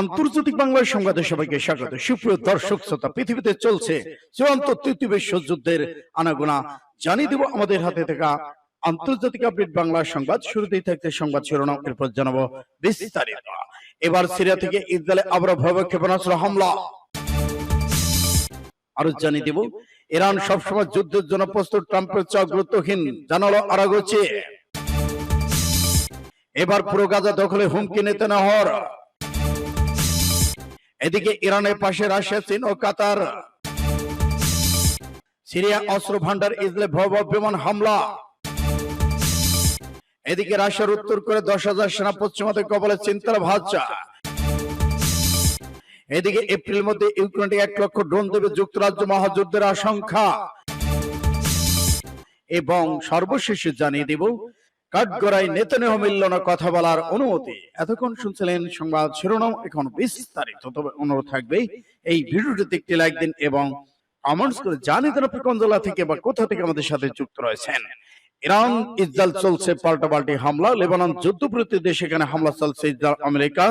আন্তর্জাতিক বাংলার সংবাদে সবাইকে স্বাগত। সুপ্রিয় দর্শক শ্রোতা, পৃথিবীতে চলছে চূড়ান্ত তৃতীয় বিশ্বযুদ্ধের আনাগোনা। জানিয়ে দেব আমাদের হাতে থাকা আন্তর্জাতিক আপডেট বাংলা সংবাদ। শুরুতেই থাকতে সংবাদ শিরোনাম, এরপর জানাব বিস্তারিত। এবার সিরিয়া থেকে ইসরায়েলে আবারও ভয়াবহ ক্ষেপণাস্ত্র হামলা। আরও জানিয়ে দেব, ইরান সবসময় যুদ্ধের জন্য প্রস্তুত, ট্রাম্পের চক গুরুত্বহীন, জানালো আরাগোচি এবার পুরো গাজা দখলে হুমকি নিতে না এদিকে ইরানের পাশে রাশিয়া, চীন ও কাতার। সিরিয়া অস্ত্র ভান্ডার ইসরায়েলে ভয়াবহ বিমান হামলা। এদিকে রাশিয়ার উত্তর করে দশ হাজার সেনা পশ্চিমাদের কবলে চিন্তার ভাজা। এদিকে এপ্রিল মধ্যে ইউক্রেনকে এক লক্ষ ড্রোন দেবে যুক্তরাজ্য মহাযুদ্ধের আশঙ্কা। এবং সর্বশেষে জানিয়ে দিব নেতনেহ মিলল না কথা বলার অনুমতি। এতক্ষণ শুনছিলেন সংবাদ শিরোনাম। এখন বিস্তারিত তবে অনুরোধ থাকবে এই ভিডিওটিতে একটি লাইক দিন এবং কমেন্টস করে জানিয়ে দেন আপনি কোন জেলা থেকে বা কোথা থেকে আমাদের সাথে যুক্ত রয়েছেন। ইরান ইসরায়েল চলছে পাল্টাপাল্টি হামলা। লেবানন যুদ্ধবিরতি দেশ এখানে হামলা চলছে ইসরায়েল আমেরিকা।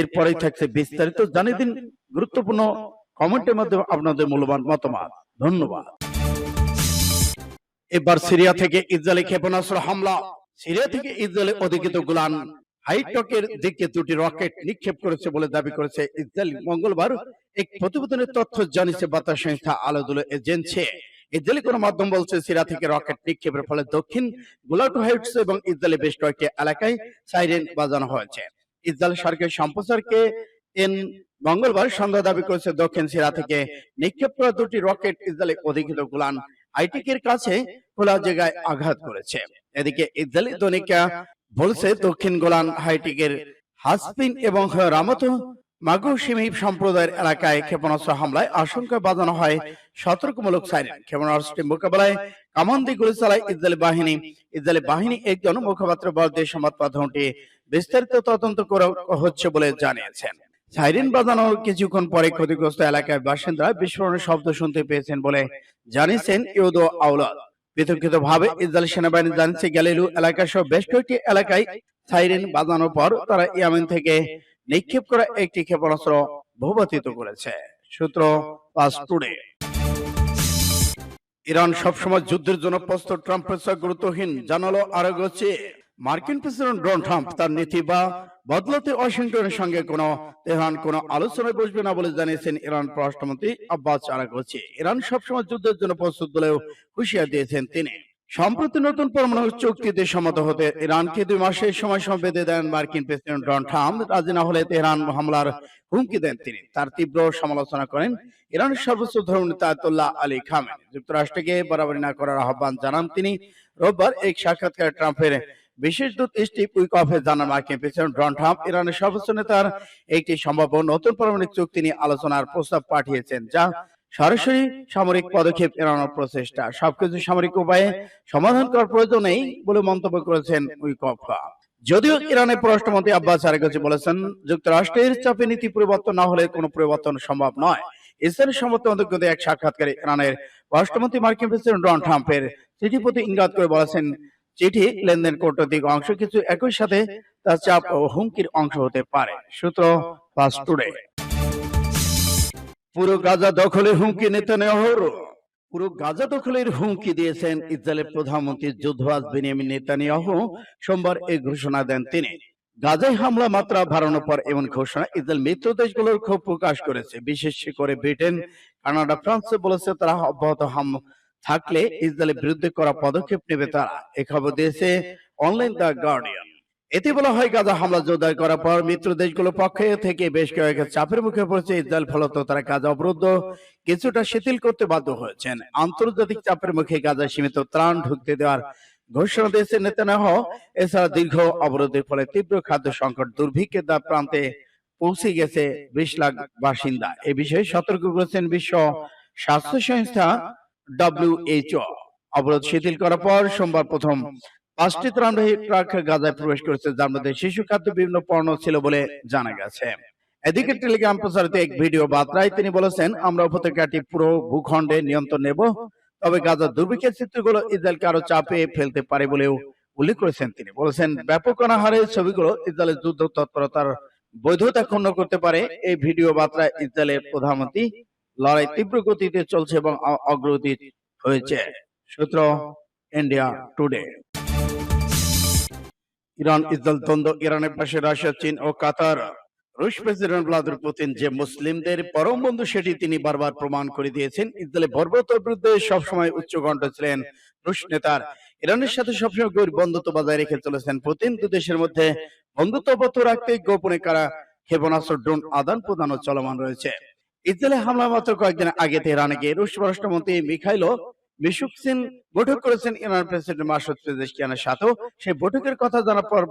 এরপরেই থাকছে বিস্তারিত। জানিয়ে দিন গুরুত্বপূর্ণ কমেন্টের মাধ্যমে আপনাদের মূল্যবান মতামত। ধন্যবাদ। এবার সিরিয়া থেকে ইসরায়েলি ক্ষেপণাস্ত্র হামলা। সিরিয়া থেকে ইসরায়েলের অধিকৃত গোলান হাইটকের দিকে দুটি রকেট নিক্ষেপ করেছে বলে দাবি করেছে ইসরায়েল। মঙ্গলবার এক প্রতিবেদনের তথ্য জানিয়েছে বার্তা সংস্থা আলোদুলো এজেন্সি। ইসরায়েলি কোন মাধ্যম বলছে থেকে রকেট নিক্ষেপের ফলে দক্ষিণ গোলাট হাইটস এবং বেশ কয়েকটি এলাকায় সাইরেন বাজানো হয়েছে। ইসরায়েল সরকারের সম্প্রচারকে এন মঙ্গলবার সন্ধ্যা দাবি করেছে দক্ষিণ সিরিয়া থেকে নিক্ষেপ করা দুটি রকেট ইসরায়েলের অধিকৃত গোলান আইটিকের কাছে খোলা জায়গায় আঘাত করেছে এদিকে ইসরায়েলি দৈনিকা বলছে দক্ষিণ গোলান হাইটিকের হাসপিন এবং রামত মাগুসিমি সম্প্রদায়ের এলাকায় ক্ষেপণাস্ত্র হামলায় আশঙ্কা বাজানো হয়। সতর্কমূলক সাইরেন ক্ষেপণাস্ত্রের মোকাবেলায় কামান্দি গুলি চালায় ইসরায়েলি বাহিনী। ইসরায়েলি বাহিনী একজন মুখপাত্র বলতে সংবাদ মাধ্যমটি বিস্তারিত তদন্ত করা হচ্ছে বলে জানিয়েছেন। সাইরেন বাজানোর কিছুক্ষণ পরে ক্ষতিগ্রস্ত এলাকার বাসিন্দারা বিস্ফোরণের শব্দ শুনতে পেয়েছেন বলে জানিয়েছেন ইউদো আউলাদ। বিতর্কিত ভাবে ইসরায়েল সেনাবাহিনী জানিয়েছে গ্যালিলু এলাকা সহ বেশ কয়েকটি এলাকায় সাইরেন বাজানোর পর তারা ইয়ামেন থেকে নিক্ষেপ করা একটি ক্ষেপণাস্ত্র ভূপাতিত করেছে। সূত্র পাস টুডে। ইরান সবসময় যুদ্ধের জন্য প্রস্তুত। ট্রাম্পের চেয়ে গুরুত্বহীন জানালো আরগোচি মার্কিন প্রেসিডেন্ট ডোনাল্ড ট্রাম্প তার নীতি বা বদলাতে ওয়াশিংটনের সঙ্গে কোনো তেহরান, কোনো আলোচনায় বসবে না বলে জানিয়েছেন ইরান পররাষ্ট্রমন্ত্রী আব্বাস আরাগোচি ইরান সবসময় যুদ্ধের জন্য প্রস্তুত বলেও হুঁশিয়ার দিয়েছেন তিনি। সম্প্রতি নতুন পরমাণু চুক্তিতে সম্মত হতে ইরানকে দুই মাসের সময় বেঁধে দেন মার্কিন প্রেসিডেন্ট ডোনাল্ড ট্রাম্প। রাজি না হলে তেহরান হামলার হুমকি দেন তিনি। তার তীব্র সমালোচনা করেন ইরানের সর্বোচ্চ ধর্মী আয়াতুল্লাহ আলী খামেন। যুক্তরাষ্ট্রকে বরাবরি না করার আহ্বান জানান তিনি। রোববার এক সাক্ষাৎকারে ট্রাম্পের বিশেষ দূত স্টিভ উইকফে জানান মার্কিন প্রেসিডেন্ট ডোনাল্ড ট্রাম্প ইরানের সর্বোচ্চ নেতার একটি সম্ভাব্য নতুন পারমাণবিক চুক্তি নিয়ে আলোচনার প্রস্তাব পাঠিয়েছেন, যা সরাসরি সামরিক পদক্ষেপ এড়ানোর প্রচেষ্টা। সবকিছু সামরিক উপায়ে সমাধান করার প্রয়োজন নেই বলে মন্তব্য করেছেন উইকফা যদিও ইরানের পররাষ্ট্রমন্ত্রী আব্বাস আরেকজি বলেছেন, যুক্তরাষ্ট্রের চাপে নীতি পরিবর্তন না হলে কোনো পরিবর্তন সম্ভব নয়। ইসরায়েলের অন্তর্গত এক সাক্ষাৎকারে ইরানের পররাষ্ট্রমন্ত্রী মার্কিন প্রেসিডেন্ট ডোনাল্ড ট্রাম্পের চিঠি প্রতি ইঙ্গাত করে বলেছেন চিঠি লেনদেন কূটনৈতিক অংশ কিছু একই সাথে তার চাপ ও হুমকির অংশ হতে পারে। সূত্র ফাস্ট টুডে। পুরো গাজা দখলের হুমকি নেতানিয়াহুর পুরো গাজা দখলের হুমকি দিয়েছেন ইসরায়েলের প্রধানমন্ত্রী যুদ্ধরাজ বেনিয়ামিন নেতানিয়াহু সোমবার এই ঘোষণা দেন তিনি। গাজায় হামলা মাত্রা বাড়ানোর পর এমন ঘোষণা ইসরায়েল মিত্র দেশগুলোর ক্ষোভ প্রকাশ করেছে। বিশেষ করে ব্রিটেন কানাডা ফ্রান্স বলেছে তারা অব্যাহত হাম থাকলে ইসরায়েলের বিরুদ্ধে করা পদক্ষেপ নেবে তারা। এ খবর দিয়েছে অনলাইন দ্য গার্ডিয়ান। এতে বলা হয় গাজা হামলা জোরদার করার পর মিত্র দেশগুলোর পক্ষে থেকে বেশ কয়েক চাপের মুখে পড়েছে ইসরায়েল ফলত তারা গাজা অবরুদ্ধ কিছুটা শিথিল করতে বাধ্য হয়েছেন। আন্তর্জাতিক চাপের মুখে গাজা সীমিত ত্রাণ ঢুকতে দেওয়ার ঘোষণা দিয়েছে নেতানাহ এছাড়া দীর্ঘ অবরোধের ফলে তীব্র খাদ্য সংকট দুর্ভিক্ষের দ্বার প্রান্তে পৌঁছে গেছে বিশ লাখ বাসিন্দা। এ বিষয়ে সতর্ক করেছেন বিশ্ব স্বাস্থ্য সংস্থা ডব্লিউএইচও অবরোধ শিথিল করার পর সোমবার প্রথম পাঁচটি ত্রাণবাহী ট্রাক গাজায় প্রবেশ করেছে, যার মধ্যে শিশু খাদ্য বিভিন্ন পণ্য ছিল বলে জানা গেছে। এদিকে টেলিগ্রাম প্রচারিত এক ভিডিও বার্তায় তিনি বলেছেন, আমরা উপত্যকাটি পুরো ভূখণ্ডে নিয়ন্ত্রণ নেব, তবে গাজার দুর্ভিক্ষের চিত্রগুলো ইসরায়েলকে আরও চাপে ফেলতে পারে বলেও উল্লেখ করেছেন তিনি। বলেছেন, ব্যাপক অনাহারের ছবিগুলো ইসরায়েলের যুদ্ধ তৎপরতার বৈধতা ক্ষুণ্ণ করতে পারে। এই ভিডিও বার্তা ইসরায়েলের প্রধানমন্ত্রী লড়াই তীব্র গতিতে চলছে এবং অগ্রগতি হয়েছে। সূত্র ইন্ডিয়া টুডে ইরান, ইসরায়েল দ্বন্দ্ব, ইরানের পাশে রাশিয়া, চীন ও কাতার। রুশ প্রেসিডেন্ট ভ্লাদিমির পুতিন যে মুসলিমদের পরম বন্ধু সেটি তিনি বারবার প্রমাণ করে দিয়েছেন। ইসরায়েলের বর্বরতার বিরুদ্ধে সবসময় উচ্চকণ্ঠ ছিলেন রুশ নেতার ইরানের সাথে সবসময় গভীর বন্ধুত্ব বজায় রেখে চলেছেন পুতিন। দু দেশের মধ্যে বন্ধুত্ব বত রাখতে গোপনে কারা ক্ষেপণাস্ত্র, ড্রোন আদান প্রদানও চলমান রয়েছে। ইসরায়েলে হামলা মাত্র কয়েকদিন আগে তেহরানে গিয়ে রুশ পররাষ্ট্রমন্ত্রী মিখাইলো মিশুকসিন বৈঠক করেছেন ইরান প্রেসিডেন্ট মাসুদ পেজেশকিয়ানের সাথেও। সেই বৈঠকের কথা জানার পর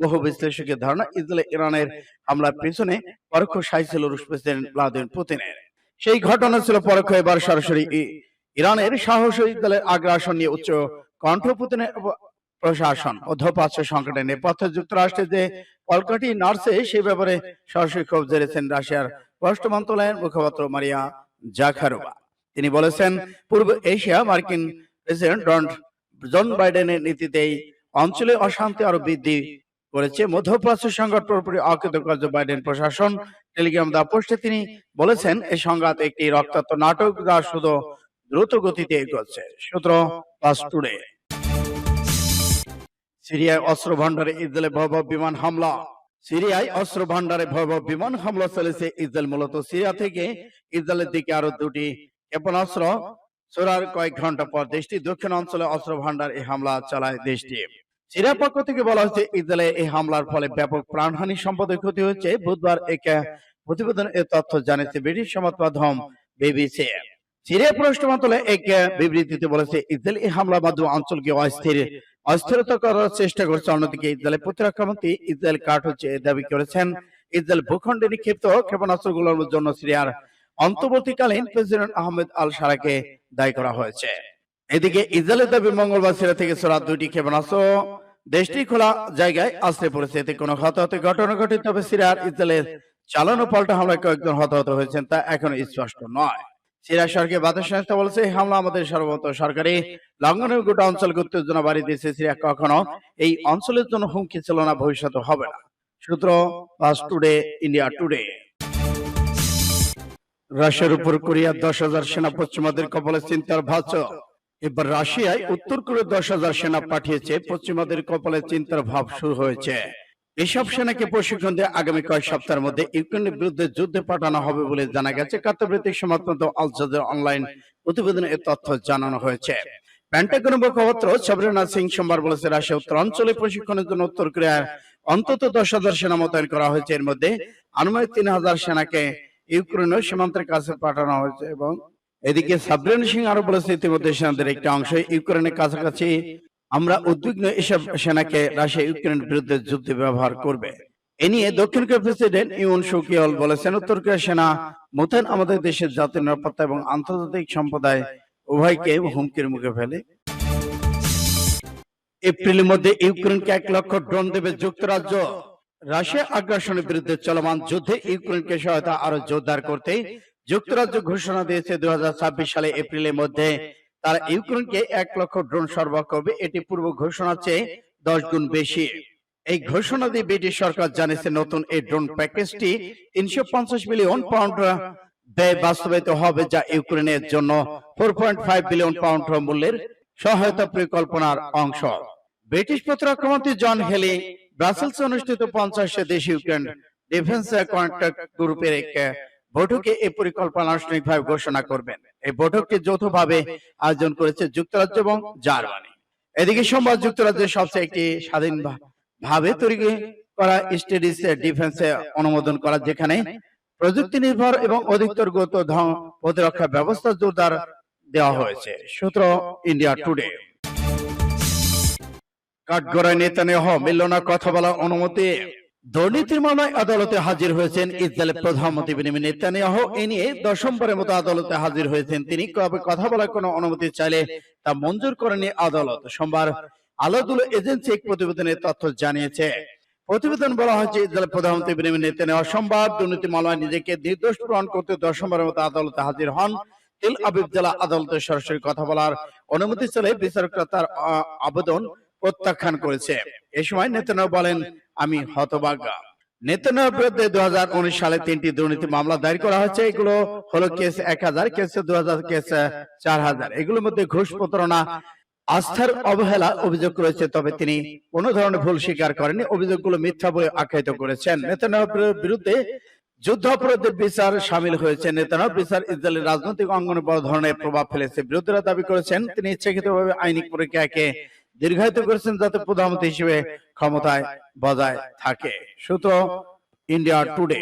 বহু বিশ্লেষকের ধারণা ইসরায়েল ইরানের হামলার পেছনে পরোক্ষ সাই ছিল রুশ প্রেসিডেন্ট ভ্লাদিমির পুতিনের। সেই ঘটনা ছিল পরোক্ষ এবার সরাসরি ইরানের সাহস ইসরায়েলের আগ্রাসন নিয়ে উচ্চ কণ্ঠ পুতিনের প্রশাসন মধ্যপ্রাচ্য সংকটের নেপথ্যে যুক্তরাষ্ট্রের যে কলকাটি নার্সে সেই ব্যাপারে সরাসরি ক্ষোভ জেরেছেন রাশিয়ার পররাষ্ট্র মন্ত্রণালয়ের মুখপাত্র মারিয়া জাখারোভা। তিনি বলেছেন পূর্ব এশিয়া মার্কিন প্রেসিডেন্ট ডোনাল্ড জন বাইডেনের নীতিতেই অঞ্চলে অশান্তি আরও বৃদ্ধি করেছে। মধ্যপ্রাচ্য সংঘাত পুরোপুরি অকৃতকার্য বাইডেন প্রশাসন টেলিগ্রাম দা পোস্টে তিনি বলেছেন এই সংঘাত একটি রক্তাক্ত নাটক যা শুধু দ্রুত গতিতে এগোচ্ছে। সূত্র পাস টুডে সিরিয়ায় অস্ত্র ভান্ডারে ইসরায়েলে ভয়াবহ বিমান হামলা। সিরিয়ায় অস্ত্র ভান্ডারে ভয়াবহ বিমান হামলা চলেছে ইসরায়েল, মূলত সিরিয়া থেকে ইসরায়েলের দিকে আরও দুটি ক্ষেপণাস্ত্র ছোড়ার কয়েক ঘণ্টা পর দেশটি দক্ষিণ অঞ্চলে অস্ত্র ভান্ডার এই হামলা চালায় দেশটি। সিরিয়ার পক্ষ থেকে বলা হচ্ছে ইসরায়েলে এই হামলার ফলে ব্যাপক প্রাণহানি সম্পদের ক্ষতি হচ্ছে বুধবার এক প্রতিবেদন এ তথ্য জানিয়েছে ব্রিটিশ সংবাদ মাধ্যম বিবিসি। সিরিয়া পররাষ্ট্র মন্ত্রণালয় এক বিবৃতিতে বলেছে, ইসরায়েল এই হামলার মাধ্যমে অঞ্চলকে অস্থির অস্থিরতা করার চেষ্টা করছে অন্যদিকে ইসরায়েলের প্রতিরক্ষা মন্ত্রী ইসরায়েল কাট হচ্ছে দাবি করেছেন। ইসরায়েল ভূখণ্ডে নিক্ষিপ্ত ক্ষেপণাস্ত্রগুলোর জন্য সিরিয়ার অন্তর্বর্তীকালীন প্রেসিডেন্ট আহমেদ আল সারাকে দায়ী করা হয়েছে। এদিকে ইসরায়েলের দাবি মঙ্গলবার সিরিয়া থেকে সোরা দুইটি ক্ষেপণাস্ত্র দেশটি খোলা জায়গায় আশ্রয় পড়েছে। এতে কোনো হতাহত ঘটনা ঘটে তবে সিরিয়ার ইসরায়েলের চালানো পাল্টা হামলায় কয়েকজন হতাহত হয়েছেন তা এখনও স্পষ্ট নয়। সিরিয়া সরকারি বার্তা সংস্থা বলছে, এই হামলা আমাদের সর্বত সরকারি। লঙ্ঘনের গোটা অঞ্চলকে দিয়েছে সিরিয়া কখনো এই অঞ্চলের জন্য হুমকি ছিল না হবে না। সূত্র টুডে ইন্ডিয়া টুডে রাশিয়ার উপর কোরিয়ার দশ হাজার সেনা পশ্চিমাদের কপালে চিন্তার ভাঁজ। এবার রাশিয়ায় উত্তর কোরিয়া দশ হাজার সেনা পাঠিয়েছে, পশ্চিমাদের কপালে চিন্তার ভাব শুরু হয়েছে। এসব সেনাকে প্রশিক্ষণ দিয়ে আগামী কয়েক সপ্তাহের মধ্যে ইউক্রেনের বিরুদ্ধে যুদ্ধে পাঠানো হবে বলে জানা গেছে। কার্তবৃত্তিক সমাজতন্ত্র আল অনলাইন প্রতিবেদনে এ তথ্য জানানো হয়েছে। প্যান্টাগনের মুখপাত্র সবরিনা সিং সোমবার বলেছে রাশিয়া উত্তর অঞ্চলে প্রশিক্ষণের জন্য উত্তর কোরিয়ার অন্তত দশ হাজার সেনা মোতায়েন করা হয়েছে। এর মধ্যে আনুমানিক তিন হাজার সেনাকে ইউক্রেনের সীমান্তের কাছে পাঠানো হয়েছে এবং এদিকে সাবরিন সিং আরও বলেছে ইতিমধ্যে সেনাদের একটি অংশ ইউক্রেনের কাছাকাছি আমরা উদ্বিগ্ন এসব সেনাকে রাশিয়া ইউক্রেনের বিরুদ্ধে যুদ্ধে ব্যবহার করবে। এ নিয়ে দক্ষিণ কোরিয়ার প্রেসিডেন্ট ইউন সুকিয়ল বলেছেন উত্তর কোরিয়া সেনা মোতায়েন আমাদের দেশের জাতীয় নিরাপত্তা এবং আন্তর্জাতিক সম্প্রদায় উভয়কে হুমকির মুখে ফেলে। এপ্রিলের মধ্যে ইউক্রেনকে এক লক্ষ ড্রোন দেবে যুক্তরাজ্য। রাশিয়া আগ্রাসনের বিরুদ্ধে চলমান যুদ্ধে ইউক্রেনকে সহায়তা আরও জোরদার করতে যুক্তরাজ্য ঘোষণা দিয়েছে দু হাজার ছাব্বিশ সালে এপ্রিলের মধ্যে তারা ইউক্রেনকে এক লক্ষ ড্রোন সরবরাহ করবে। এটি পূর্ব ঘোষণার চেয়ে দশ গুণ বেশি। এই ঘোষণা দিয়ে ব্রিটিশ সরকার জানিয়েছে নতুন এই ড্রোন প্যাকেজটি তিনশো পঞ্চাশ মিলিয়ন পাউন্ড ব্যয় বাস্তবায়িত হবে যা ইউক্রেনের জন্য four point five billion pound মূল্যের সহায়তা পরিকল্পনার অংশ। ব্রিটিশ প্রতিরক্ষা মন্ত্রী জন হেলি ব্রাসেলসে অনুষ্ঠিত পঞ্চাশে দেশ ইউক্রেন ডিফেন্স কন্ট্রাক্ট গ্রুপের এক বৈঠকে এই পরিকল্পনা আনুষ্ঠানিকভাবে ঘোষণা করবেন। এই বৈঠকটি যৌথভাবে আয়োজন করেছে যুক্তরাজ্য এবং জার্মানি। এদিকে সোমবার যুক্তরাজ্যের সবচেয়ে একটি স্বাধীন ভাবে তৈরি করা স্টেডিস ডিফেন্স অনুমোদন করা, যেখানে প্রযুক্তি নির্ভর এবং অধিকতর গত প্রতিরক্ষা ব্যবস্থা জোরদার দেওয়া হয়েছে। সূত্র ইন্ডিয়া টুডে। কাঠগড়ায় নেতানিয়াহ মিলল না কথা বলার অনুমতি দুর্নীতির মামলায় আদালতে হাজির হয়েছেন ইসরায়েলের প্রধানমন্ত্রী বেনিয়ামিন নেতানিয়াহ। এ নিয়ে দশমবারের মতো আদালতে হাজির হয়েছেন তিনি। কবে কথা বলার কোনো অনুমতি চাইলে তা মঞ্জুর করেনি আদালত। সোমবার আলাদুল এজেন্সি এক প্রতিবেদনে তথ্য জানিয়েছে। প্রতিবেদন বলা হয়েছে, ইসরায়েলের প্রধানমন্ত্রী বেনিয়ামিন নেতানিয়াহ সোমবার দুর্নীতি মামলায় নিজেকে নির্দোষ প্রমাণ করতে দশমবারের মতো আদালতে হাজির হন। তেল আবিব জেলা আদালতে সরাসরি কথা বলার অনুমতি চাইলে বিচারকরা তার আবেদন প্রত্যাখ্যান করেছে। এ সময় নেতানিয়াহু বলেন আমি হতভাগ্য নেতানিয়াহুর বিরুদ্ধে দু সালে তিনটি দুর্নীতি মামলা দায়ের করা হয়েছে। এগুলো হলো কেস এক হাজার কেস দু হাজার কেস চার হাজার। এগুলোর মধ্যে ঘুষ প্রতারণা আস্থার অবহেলা অভিযোগ রয়েছে তবে তিনি কোন ধরনের ভুল স্বীকার করেননি। অভিযোগগুলো মিথ্যা বলে আখ্যায়িত করেছেন। নেতানিয়াহুর বিরুদ্ধে যুদ্ধ অপরাধের বিচার সামিল হয়েছে। নেতানিয়াহুর বিচার ইসরায়েলের রাজনৈতিক অঙ্গনে বড় ধরনের প্রভাব ফেলেছে। বিরোধীরা দাবি করেছেন তিনি ইচ্ছাকৃতভাবে আইনি প্রক্রিয়াকে দীর্ঘায়িত করেছেন যাতে প্রধানমন্ত্রী হিসেবে ক্ষমতায় বজায় থাকে। সূত্র ইন্ডিয়া টুডে।